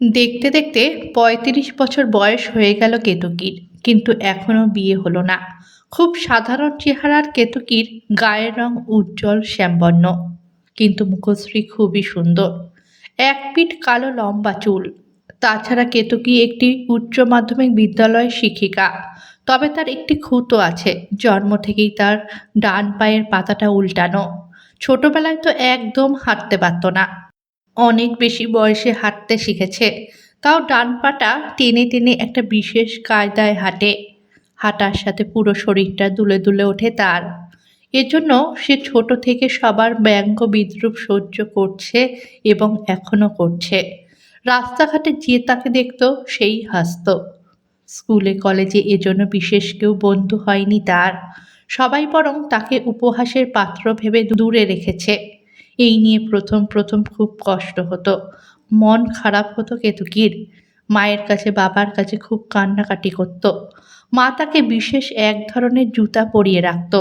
দেখতে দেখতে পঁয়ত্রিশ বছর বয়স হয়ে গেল কেতকীর, কিন্তু এখনও বিয়ে হলো না। খুব সাধারণ চেহারার কেতকীর গায়ের রং উজ্জ্বল শ্যামবর্ণ, কিন্তু মুখশ্রী খুবই সুন্দর। এক পিঠ কালো লম্বা চুল। তাছাড়া কেতকী একটি উচ্চ মাধ্যমিক বিদ্যালয়ের শিক্ষিকা। তবে তার একটি খুঁতো আছে, জন্ম থেকেই তার ডান পায়ের পাতাটা উল্টানো। ছোটবেলায় তো একদম হাঁটতে পারত না। অনেক বেশি বয়সে হাঁটতে শিখেছে। তাও ডান পাটা টেনে টেনে একটা বিশেষ কায়দায় হাঁটে। হাঁটার সাথে পুরো শরীরটা দুলে দুলে ওঠে তার। এজন্য সে ছোট থেকে সবার ব্যঙ্গ বিদ্রুপ সহ্য করছে এবং এখনও করছে। রাস্তাঘাটে যে তাকে দেখত সেই হাসত। স্কুলে, কলেজে এজন্য বিশেষ কেউ বন্ধু হয়নি তার। সবাই বরং তাকে উপহাসের পাত্র ভেবে দূরে রেখেছে। এই নিয়ে প্রথম প্রথম খুব কষ্ট হতো। মন খারাপ হতো কেতুকির। মায়ের কাছে, বাবার কাছে খুব কান্নাকাটি করত। মা তাকে বিশেষ এক ধরনের জুতা পরিয়ে রাখত।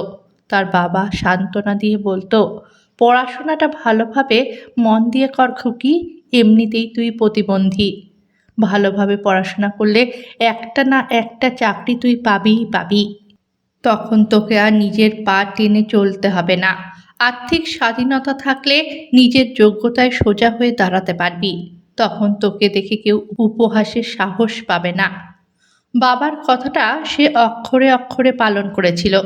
তার বাবা সান্ত্বনা দিয়ে বলতো, পড়াশোনাটা ভালোভাবে মন দিয়ে কর খুকি, এমনিতেই তুই প্রতিবন্ধী। ভালোভাবে পড়াশোনা করলে একটা না একটা চাকরি তুই পাবিই পাবি। তখন তোকে আর নিজের পা টেনে চলতে হবে না। আর্থিক স্বাধীনতা থাকলে নিজের যোগ্যতায় সোজা হয়ে দাঁড়াতে পারবি। তখন তোকে দেখে কেউ উপহাসের সাহস পাবে না। বাবার কথাটা সে অক্ষরে অক্ষরে পালন করেছিল।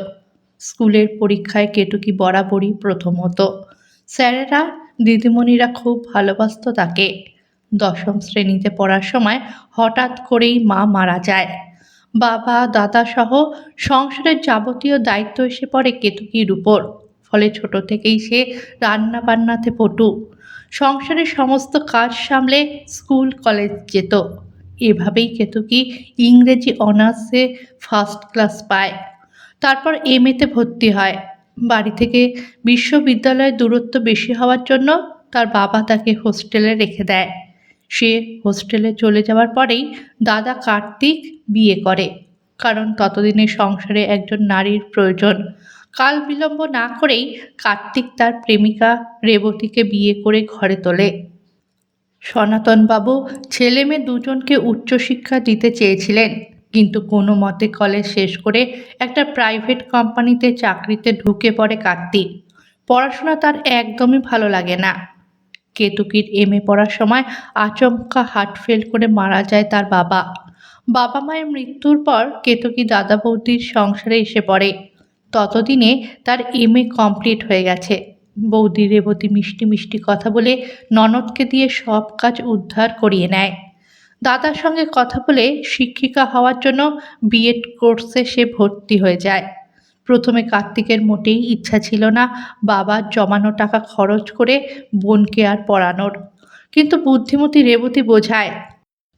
স্কুলের পরীক্ষায় কেটুকি বরাবরই প্রথম হতো স্যারেরা, দিদিমণিরা খুব ভালোবাসতো তাকে। দশম শ্রেণীতে পড়ার সময় হঠাৎ করেই মা মারা যায়। বাবা দাদা সহ সংসারের যাবতীয় দায়িত্ব এসে পড়ে কেতুকির উপর। ফলে ছোট থেকেই সে রান্না বান্নাতে পটু। সংসারের সমস্ত কাজ সামলে স্কুল, কলেজ যেত। এভাবেই কেতুকি ইংরেজি অনার্সে ফার্স্ট ক্লাস পায়। তারপর এম এতে ভর্তি হয়। বাড়ি থেকে বিশ্ববিদ্যালয়ের দূরত্ব বেশি হওয়ার জন্য তার বাবা তাকে হোস্টেলে রেখে দেয়। সে হোস্টেলে চলে যাওয়ার পরেই দাদা কার্তিক বিয়ে করে। কারণ ততদিনে সংসারে একজন নারীর প্রয়োজন। কাল বিলম্ব না করেই কার্তিক তার প্রেমিকা রেবতীকে বিয়ে করে ঘরে তোলে। সনাতনবাবু ছেলে মেয়ে দুজনকে উচ্চশিক্ষা দিতে চেয়েছিলেন, কিন্তু কোনো মতে কলেজ শেষ করে একটা প্রাইভেট কোম্পানিতে চাকরিতে ঢুকে পড়ে কার্তিক। পড়াশোনা তার একদমই ভালো লাগে না। কেতুকির এম এ পড়ার সময় আচমকা হার্ট ফেল করে মারা যায় তার বাবা। বাবা মায়ের মৃত্যুর পর কেতকী দাদা বৌদির সংসারে এসে পড়ে। ততদিনে তার এম এ কমপ্লিট হয়ে গেছে। বৌদি রেবতী মিষ্টি মিষ্টি কথা বলে ননদকে দিয়ে সব কাজ উদ্ধার করিয়ে নেয়। দাদার সঙ্গে কথা বলে শিক্ষিকা হওয়ার জন্য বিএড কোর্সে সে ভর্তি হয়ে যায়। প্রথমে কার্তিকের মোটেই ইচ্ছা ছিল না বাবার জমানো টাকা খরচ করে বোনকে আর পড়ানোর। কিন্তু বুদ্ধিমতী রেবতী বোঝায়,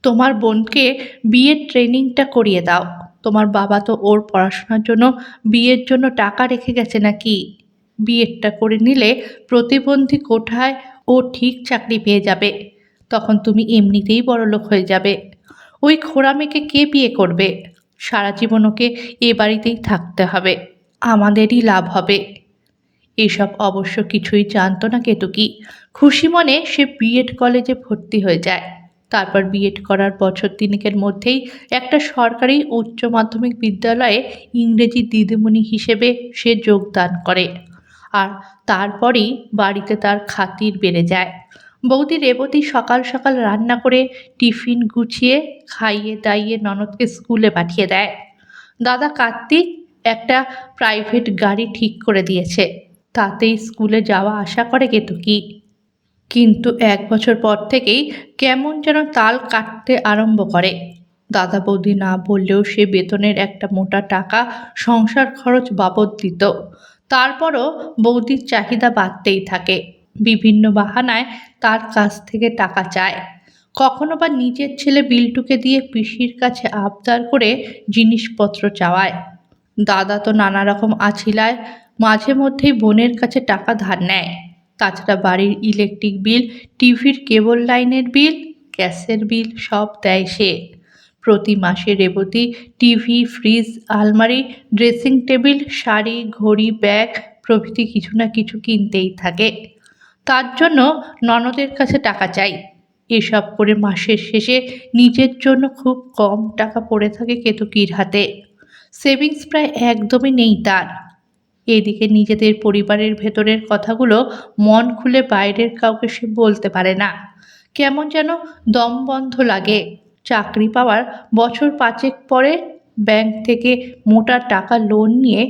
তোমার বোনকে বিয়ের ট্রেনিংটা করিয়ে দাও। তোমার বাবা তো ওর পড়াশোনার জন্য বিয়ের জন্য টাকা রেখে গেছে নাকি? বিয়েরটা করে নিলে প্রতিবন্ধী কোঠায় ও ঠিক চাকরি পেয়ে যাবে। তখন তুমি এমনিতেই বড়লোক হয়ে যাবে। ওই খোড়া মেয়েকে কে বিয়ে করবে? সারা জীবন ওকে এ বাড়িতেই থাকতে হবে। আমাদেরই লাভ হবে। এসব অবশ্য কিছুই জানতো না কেতুকি। খুশি মনে সে বিএড কলেজে ভর্তি হয়ে যায়। তারপর বিএড করার বছর তিনেকের মধ্যেই একটা সরকারি উচ্চ মাধ্যমিক বিদ্যালয়ে ইংরেজি দিদিমণি হিসেবে সে যোগদান করে। আর তারপরেই বাড়িতে তার খাতির বেড়ে যায়। বৌদি রেবতী সকাল সকাল রান্না করে টিফিন গুছিয়ে খাইয়ে দাইয়ে ননদকে স্কুলে পাঠিয়ে দেয়। দাদা কার্তিক একটা প্রাইভেট গাড়ি ঠিক করে দিয়েছে। তাতেই স্কুলে যাওয়া আসা করে কেতুকি। কিন্তু এক বছর পর থেকেই কেমন যেন তাল কাটতে আরম্ভ করে। দাদা বৌদি না বললেও সে বেতনের একটা মোটা টাকা সংসার খরচ বাবদ দিত। তারপরও বৌদির চাহিদা বাড়তেই থাকে। বিভিন্ন বাহানায় তার কাছ থেকে টাকা চায়। কখনো বা নিজের ছেলে বিল্টুকে দিয়ে পিসির কাছে আবদার করে জিনিসপত্র চাওয়ায়। দাদা তো নানা রকম আছিলায়, মাঝে মধ্যেই বোনের কাছে টাকা ধার নেয়। তাছাড়া বাড়ির ইলেকট্রিক বিল টিভির কেবল লাইনের বিল গ্যাসের বিল সব দেয় সে। প্রতি মাসে রেবতী, টিভি ফ্রিজ আলমারি ড্রেসিং টেবিল শাড়ি, ঘড়ি ব্যাগ প্রভৃতি কিছু না কিছু কিনতেই থাকে। তার জন্য ননদের কাছে টাকা চাই। এসব করে মাসের শেষে নিজের জন্য খুব কম টাকা পড়ে থাকে কেতকীর হাতে। সেভিংস প্রায় একদমই নেই তার। এদিকে নিজেদের পরিবারের ভেতরের কথাগুলো মন খুলে বাইরের কাউকে সে বলতে পারে না। কেমন যেন দম বন্ধ লাগে। চাকরি পাওয়ার বছর পাঁচেক পরে ব্যাংক থেকে মোটা টাকা লোন নিয়ে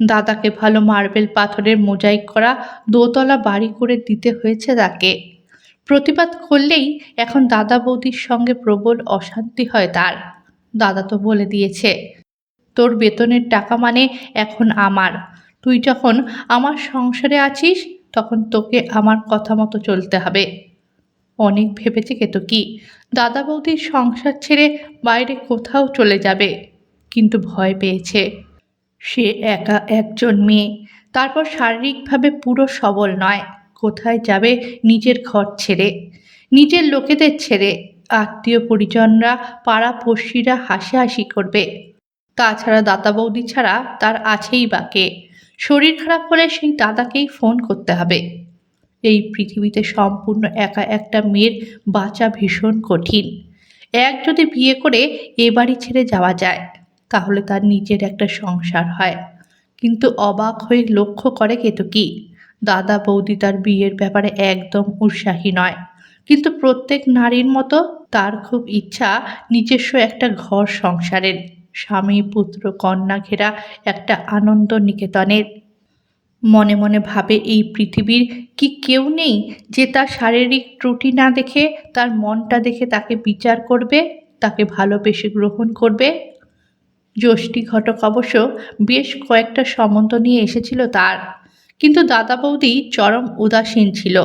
দাদাকে ভালো মার্বেল পাথরের মোজাইক করা দোতলা বাড়ি করে দিতে হয়েছে তাকে। প্রতিবাদ করলেই এখন দাদা বৌদির সঙ্গে প্রবল অশান্তি হয় তার। দাদা তো বলে দিয়েছে, তোর বেতনের টাকা মানে এখন আমার। তুই যখন আমার সংসারে আছিস, তখন তোকে আমার কথা মতো চলতে হবে। অনেক ভেবেছে কি দাদা বৌদির সংসার ছেড়ে বাইরে কোথাও চলে যাবে, কিন্তু ভয় পেয়েছে। সে একা একজন মেয়ে, তারপর শারীরিকভাবে পুরো সবল নয়। কোথায় যাবে নিজের ঘর ছেড়ে? নিজের লোকেদের ছেড়ে। আত্মীয় পরিজনরা পাড়া পড়শিরা হাসাহাসি করবে। তাছাড়া দাদা বৌদি ছাড়া তার আছেই বাকে শরীর খারাপ হলে সেই দাদাকেই ফোন করতে হবে। এই পৃথিবীতে সম্পূর্ণ একা একটা মেয়ের বাঁচা ভীষণ কঠিন। এক যদি বিয়ে করে এ বাড়ি ছেড়ে যাওয়া যায়, তাহলে তার নিজের একটা সংসার হয়। কিন্তু অবাক হয়ে লক্ষ্য করে কেতকী দাদা বৌদি তার বিয়ের ব্যাপারে একদম উৎসাহী নয়। কিন্তু প্রত্যেক নারীর মতো তার খুব ইচ্ছা নিজস্ব একটা ঘর সংসারের। স্বামী, পুত্র, কন্যা ঘেরা একটা আনন্দ নিকেতনের মনে মনে ভাবে এই পৃথিবীর কি কেউ নেই যে তার শারীরিক ত্রুটি না দেখে, তার মনটা দেখে তাকে বিচার করবে, তাকে ভালোবেসে গ্রহণ করবে? যষ্টি ঘটক অবশ্য বেশ কয়েকটা সম্বন্ধ নিয়ে এসেছিল তার। কিন্তু দাদা বৌদি চরম উদাসীন ছিল।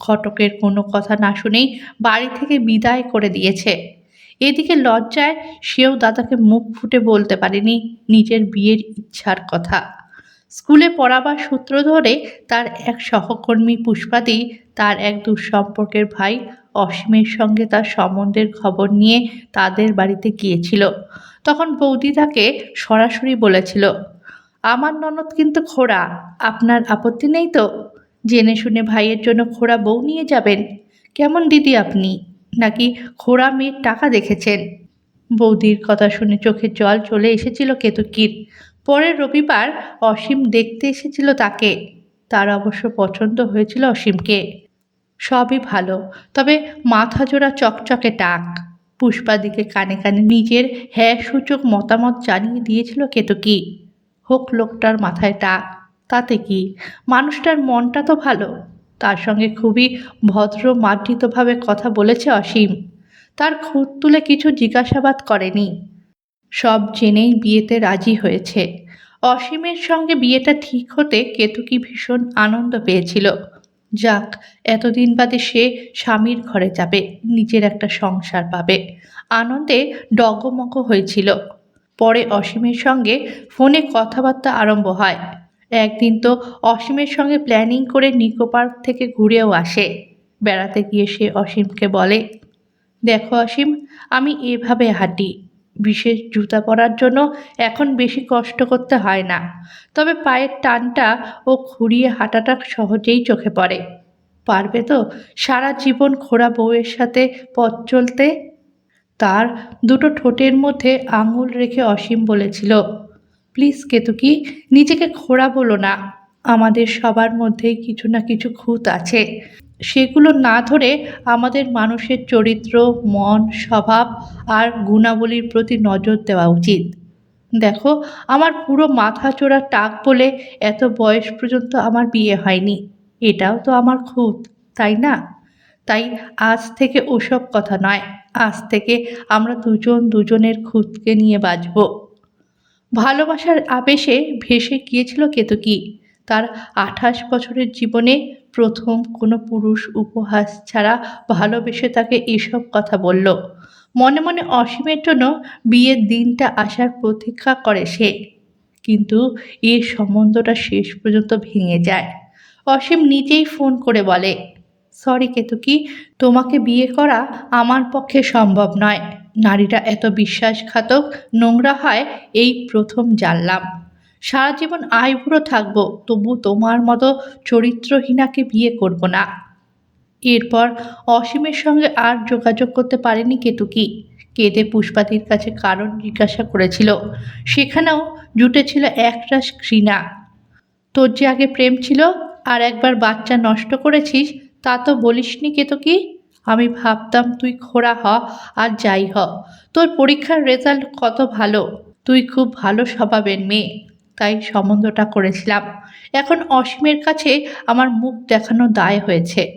ঘটকের কোনো কথা না শুনেই বাড়ি থেকে বিদায় করে দিয়েছে। এদিকে লজ্জায় সেও দাদাকে মুখ ফুটে বলতে পারেনি নিজের বিয়ের ইচ্ছার কথা। স্কুলে পড়াবার সূত্র ধরে তার এক সহকর্মী পুষ্পাদি, তার এক দুঃসম্পর্কের ভাই অসীমের সঙ্গে তার সম্বন্ধের খবর নিয়ে তাদের বাড়িতে গিয়েছিল। তখন বৌদি তাকে সরাসরি বলেছিল, আমার ননদ কিন্তু খোড়া, আপনার আপত্তি নেই তো? জেনে শুনে ভাইয়ের জন্য খোড়া বউ নিয়ে যাবেন। কেমন দিদি আপনি? নাকি খোড়া মেয়ের টাকা দেখেছেন? বৌদির কথা শুনে চোখে জল চলে এসেছিল কেতকীর। পরের রবিবার অসীম দেখতে এসেছিল তাকে। তার অবশ্য পছন্দ হয়েছিল অসীমকে। সবই ভালো, তবে মাথা জোড়া চকচকে টাক। পুষ্পাদিকে কানে কানে নিজের হ্যাঁ সূচক মতামত জানিয়ে দিয়েছিল কেতকী। হোক লোকটার মাথায় টাক, তাতে কি? মানুষটার মনটা তো ভালো। তার সঙ্গে খুবই ভদ্র মার্জিতভাবে কথা বলেছে অসীম। তার খুঁত তুলে কিছু জিজ্ঞাসাবাদ করেনি। সব জেনেই বিয়েতে রাজি হয়েছে। অসীমের সঙ্গে বিয়েটা ঠিক হতে কেতুকি ভীষণ আনন্দ পেয়েছিল। যাক, এতদিন বাদে সে স্বামীর ঘরে যাবে, নিজের একটা সংসার পাবে। আনন্দে ডগমগ হয়েছিল। পরে অসীমের সঙ্গে ফোনে কথাবার্তা আরম্ভ হয়। একদিন তো অসীমের সঙ্গে প্ল্যানিং করে নিকো পার্ক থেকে ঘুরেও আসে। বেড়াতে গিয়ে সে অসীমকে বলে, দেখো অসীম, আমি এভাবে হাঁটি। বিশেষ জুতা পরার জন্য এখন বেশি কষ্ট করতে হয় না। তবে পায়ের টানটা ও খুঁড়িয়ে হাঁটাটা সহজেই চোখে পড়ে। পারবে তো সারা জীবন খোড়া বউয়ের সাথে পথ চলতে? তার দুটো ঠোঁটের মধ্যে আঙুল রেখে অসীম বলেছিল প্লিজ কেতুকি, নিজেকে খোড়া বলো না। আমাদের সবার মধ্যেই কিছু না কিছু খুঁত আছে। সেগুলো না ধরে আমাদের মানুষের চরিত্র, মন, স্বভাব আর গুণাবলীর প্রতি নজর দেওয়া উচিত। দেখো, আমার পুরো মাথা চোরা টাক বলে এত বয়স পর্যন্ত আমার বিয়ে হয়নি। এটাও তো আমার খুঁত, তাই না? তাই আজ থেকে ওসব কথা নয়। আজ থেকে আমরা দুজন দুজনের খুঁতকে নিয়ে বাঁচব। ভালোবাসার আবেশে ভেসে গিয়েছিল কেতকী। তার আঠাশ বছরের জীবনে প্রথম কোনো পুরুষ উপহাস ছাড়া ভালোবেসে তাকে এসব কথা বলল। মনে মনে অসীমের জন্য বিয়ের দিনটা আসার প্রতীক্ষা করে সে। কিন্তু এর সম্বন্ধটা শেষ পর্যন্ত ভেঙে যায়। অসীম নিজেই ফোন করে বলে, সরি কেতুকি, তোমাকে বিয়ে করা আমার পক্ষে সম্ভব নয়। নারীরা এত বিশ্বাসঘাতক নোংরা হয়, এই প্রথম জানলাম। সারা জীবন আইবুড়ো থাকব, তবু তোমার মতো চরিত্রহীনাকে বিয়ে করব না। এরপর অসীমের সঙ্গে আর যোগাযোগ করতে পারেনি কেতুকি কেঁদে পুষ্পাদির কাছে কারণ জিজ্ঞাসা করেছিল। সেখানেও জুটেছিল একরাশ ঘৃণা। তোর যে আগে প্রেম ছিল আর একবার বাচ্চা নষ্ট করেছিস, তা তো বলিসনি কেতকি আমি ভাবতাম, তুই খোড়া হ, আর যাই হ। তোর পরীক্ষার রেজাল্ট কত ভালো? তুই খুব ভালো স্বভাবের মেয়ে। তাই সম্বন্ধটা করেছিলাম। এখন অসীমের কাছে আমার মুখ দেখানো দায় হয়েছে।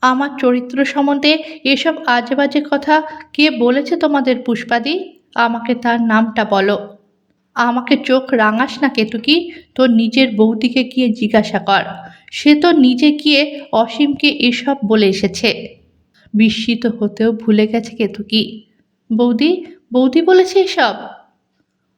আমার চরিত্র সম্বন্ধে এসব আজে বাজে কথা কে বলেছে তোমাদের পুষ্পাদি? আমাকে তার নামটা বলো। আমাকে চোখ রাঙাস না কেতুকি, তোর নিজের বৌদিকে গিয়ে জিজ্ঞাসা কর। সে তো নিজে গিয়ে অসীমকে এসব বলে এসেছে। বিস্মিত হতেও ভুলে গেছে কেতুকি বৌদি বৌদি বলেছে এসব।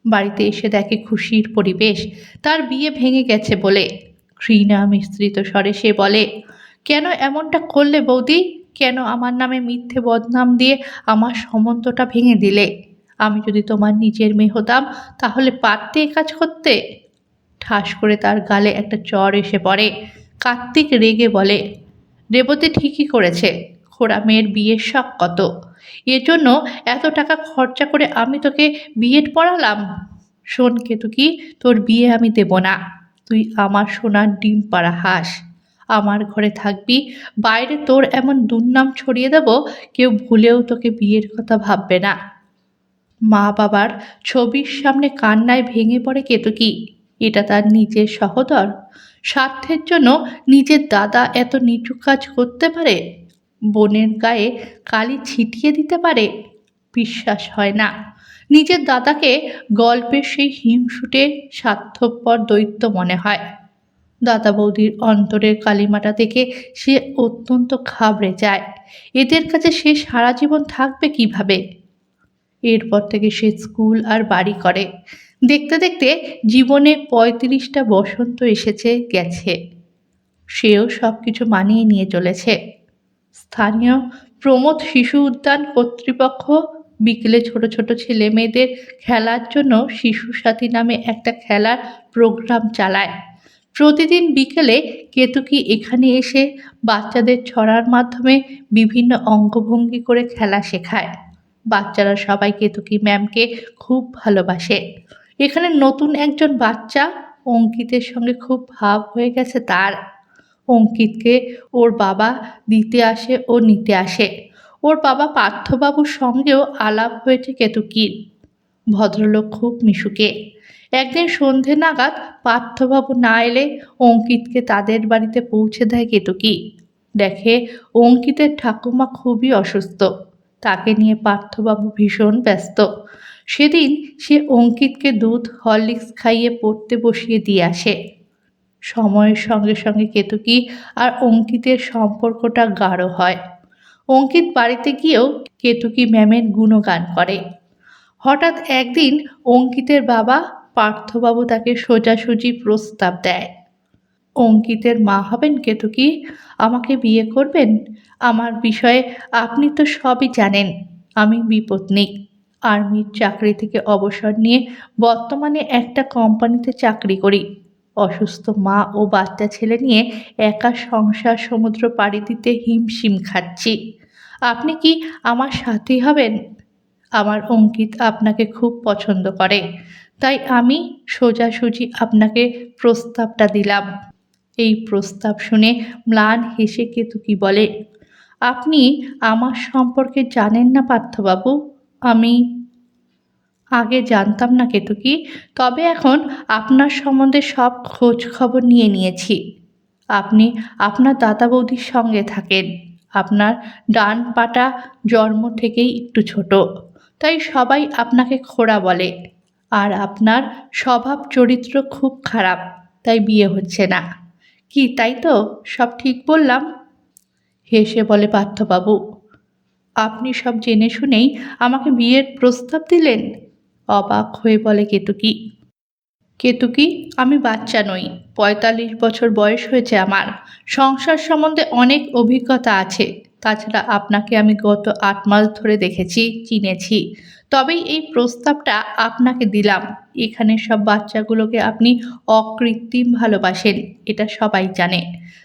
বাড়িতে এসে দেখে খুশির পরিবেশ, তার বিয়ে ভেঙে গেছে বলে। ঘৃণা মিশ্রিত স্বরে সে বলে, কেন এমনটা করলে বৌদি? কেন আমার নামে মিথ্যে বদনাম দিয়ে আমার সম্বন্ধটা ভেঙে দিলে? আমি যদি তোমার নিজের মেয়ে হতাম, তাহলে পারতে এ কাজ করতে? ঠাস করে তার গালে একটা চর এসে পড়ে। কার্তিক রেগে বলে, রেবতী ঠিকই করেছে। খোড়া মেয়ের বিয়ের শখ কত? এজন্য এত টাকা খরচা করে আমি তোকে বিয়েট পড়ালাম? শোন কেতুকি তোর বিয়ে আমি দেব না। তুই আমার সোনার ডিম পাড়া হাঁস। আমার ঘরে থাকবি, বাইরে তোর এমন দুর্নাম ছড়িয়ে দেব, কেউ ভুলেও তোকে বিয়ের কথা ভাববে না। মা বাবার ছবির সামনে কান্নায় ভেঙে পড়ে কেতকী এটা তার নিজের সহদর। স্বার্থের জন্য নিজের দাদা এত নিচু কাজ করতে পারে? বোনের গায়ে কালি ছিটিয়ে দিতে পারে? বিশ্বাস হয় না। নিজের দাদাকে গল্পের সেই হিংসুটে স্বার্থপর দৈত্য মনে হয়। দাদা বৌদির অন্তরের কালিমাটা থেকে সে অত্যন্ত খাবড়ে যায়। এদের কাছে সে সারা জীবন থাকবে কীভাবে? এরপর থেকে সে স্কুল আর বাড়ি করে। দেখতে দেখতে জীবনে পঁয়ত্রিশটা বসন্ত এসেছে, গেছে। সেও সব কিছু মানিয়ে নিয়ে চলেছে। স্থানীয় প্রমোদ শিশু উদ্যান কর্তৃপক্ষ বিকেলে ছোট ছোট ছেলে মেয়েদের খেলার জন্য শিশু সাথী নামে একটা খেলার প্রোগ্রাম চালায়। প্রতিদিন বিকেলে কেতুকি এখানে এসে বাচ্চাদের ছড়ার মাধ্যমে বিভিন্ন অঙ্গভঙ্গি করে খেলা শেখায়। বাচ্চারা সবাই কেতুকি ম্যামকে খুব ভালোবাসে। এখানে নতুন একজন বাচ্চা অঙ্কিতের সঙ্গে খুব ভাব হয়ে গেছে তার। অঙ্কিতকে ওর বাবা দিতে আসে ও নিতে আসে। ওর বাবা পার্থবাবুর সঙ্গেও আলাপ হয়েছে কেতুকির ভদ্রলোক খুব মিশুকে। একদিন সন্ধে নাগাদ পার্থবাবু না এলে অঙ্কিতকে তাদের বাড়িতে পৌঁছে দেয় কেতুকি দেখে অঙ্কিতের ঠাকুমা খুবই অসুস্থ। তাকে নিয়ে পার্থবাবু ভীষণ ব্যস্ত। সেদিন সে অঙ্কিতকে দুধ, হরলিক্স খাইয়ে পড়তে বসিয়ে দিয়ে আসে। সময়ের সঙ্গে সঙ্গে কেতুকি আর অঙ্কিতের সম্পর্কটা গাঢ় হয়। অঙ্কিত বাড়িতে গিয়েও কেতুকি ম্যামের গুণগান করে। হঠাৎ একদিন অঙ্কিতের বাবা পার্থবাবু তাকে সোজাসুজি প্রস্তাব দেয়। অঙ্কিতের মা হবেন কেতুকি, আমাকে বিয়ে করবেন? আমার বিষয়ে আপনি তো সবই জানেন, আমি বিপত্নিক আর্মির চাকরি থেকে অবসর নিয়ে বর্তমানে একটা কোম্পানিতে চাকরি করি। অসুস্থ মা ও বাচ্চা ছেলে নিয়ে একা সংসার সমুদ্র পাড়ি দিতে হিমশিম খাচ্ছি। আপনি কি আমার সাথী হবেন? আমার অঙ্কিত আপনাকে খুব পছন্দ করে। তাই আমি সোজাসুজি আপনাকে প্রস্তাবটা দিলাম। এই প্রস্তাব শুনে ম্লান হেসে কেতুকি বলে, আপনি আমার সম্পর্কে জানেন না পার্থবাবু? আমি আগে জানতাম না কেতুকি, তবে এখন আপনার সম্বন্ধে সব খোঁজ খবর নিয়ে নিয়েছি। আপনি আপনার দাদা বৌদির সঙ্গে থাকেন। আপনার ডান পাটা জন্ম থেকেই একটু ছোট, তাই সবাই আপনাকে খোড়া বলে। আর আপনার স্বভাব চরিত্র খুব খারাপ, তাই বিয়ে হচ্ছে না। কি তাই তো? সব ঠিক বললাম? হেসে বলে পার্থবাবু আপনি সব জেনে শুনেই আমাকে বিয়ের প্রস্তাব দিলেন? অবাক হয়ে বলে, কেতুকি কেতুকি, আমি বাচ্চা নই। পঁয়তাল্লিশ বছর বয়স হয়েছে আমার। সংসার সম্বন্ধে অনেক অভিজ্ঞতা আছে। তাছাড়া আপনাকে আমি গত আট মাস ধরে দেখেছি, চিনেছি। তবেই এই প্রস্তাবটা আপনাকে দিলাম। এখানে সব বাচ্চাগুলোকে আপনি অকৃত্রিম ভালোবাসেন, এটা সবাই জানে।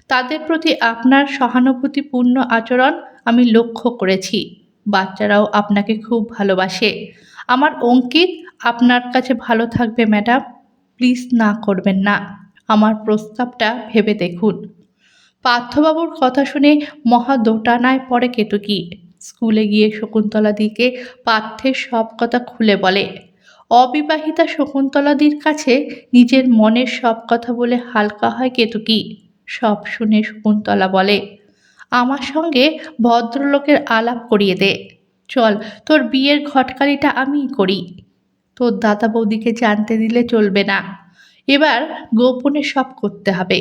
তাদের প্রতি আপনার সহানুভূতিপূর্ণ আচরণ আমি লক্ষ্য করেছি। বাচ্চারাও আপনাকে খুব ভালোবাসে। আমার অঙ্কিত আপনার কাছে ভালো থাকবে, ম্যাডাম। প্লিজ না করবেন না। আমার প্রস্তাবটা ভেবে দেখুন। পার্থবাবুর কথা শুনে মহা দোটানায় পড়ে কেতকী স্কুলে গিয়ে শকুন্তলাদিকে পার্থের সব কথা খুলে বলে। অবিবাহিতা শকুন্তলাদির কাছে নিজের মনের সব কথা বলে হালকা হয় কেতকী সব শুনে শকুন্তলা বলে, আমার সঙ্গে ভদ্রলোকের আলাপ করিয়ে দে। চল, তোর বিয়ের ঘটকালিটা আমিই করি। তোর দাদা বৌদিকে জানতে দিলে চলবে না। এবার গোপনে সব করতে হবে।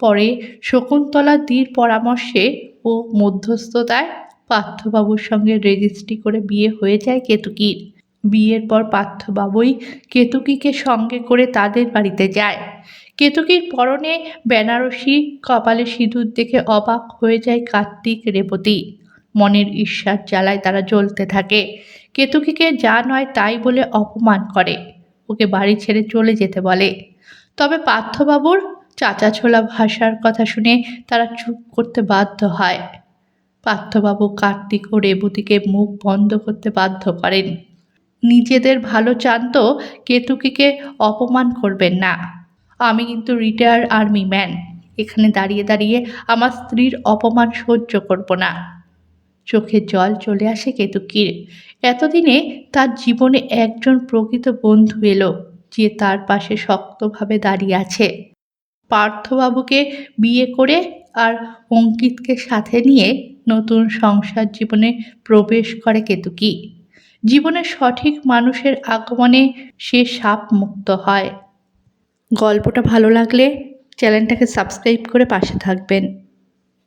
পরে শকুন্তলা দীর পরামর্শে ও মধ্যস্থতায় পার্থবাবুর সঙ্গে রেজিস্ট্রি করে বিয়ে হয়ে যায় কেতুকির। বিয়ের পর পার্থবাবুই কেতুকিকে সঙ্গে করে তাদের বাড়িতে যায়। কেতুকির পরনে বেনারসি, কপালে সিঁদুর দেখে অবাক হয়ে যায় কার্তিক, রেবতী। মনের ঈর্ষার জ্বালায় তারা জ্বলতে থাকে। কেতুকিকে যা নয় তাই বলে অপমান করে। ওকে বাড়ি ছেড়ে চলে যেতে বলে। তবে পার্থবাবুর চাচা ছোলা ভাষার কথা শুনে তারা চুপ করতে বাধ্য হয়। পার্থবাবু কার্তিক ও রেবতীকে মুখ বন্ধ করতে বাধ্য করেন। নিজেদের ভালো চান তো কেতুকিকে অপমান করবেন না। আমি কিন্তু রিটায়ার আর্মি ম্যান। এখানে দাঁড়িয়ে দাঁড়িয়ে আমার স্ত্রীর অপমান সহ্য করব না। চোখে জল চলে আসে কেতুকির। এতদিনে তার জীবনে একজন প্রকৃত বন্ধু এলো, যে তার পাশে শক্তভাবে দাঁড়িয়ে আছে। পার্থবাবুকে বিয়ে করে আর অঙ্কিতকে সাথে নিয়ে নতুন সংসার জীবনে প্রবেশ করে কেতুকি। জীবনের সঠিক মানুষের আগমনে সে সাপ মুক্ত হয়। গল্পটা ভালো লাগলে চ্যানেলটাকে সাবস্ক্রাইব করে পাশে থাকবেন।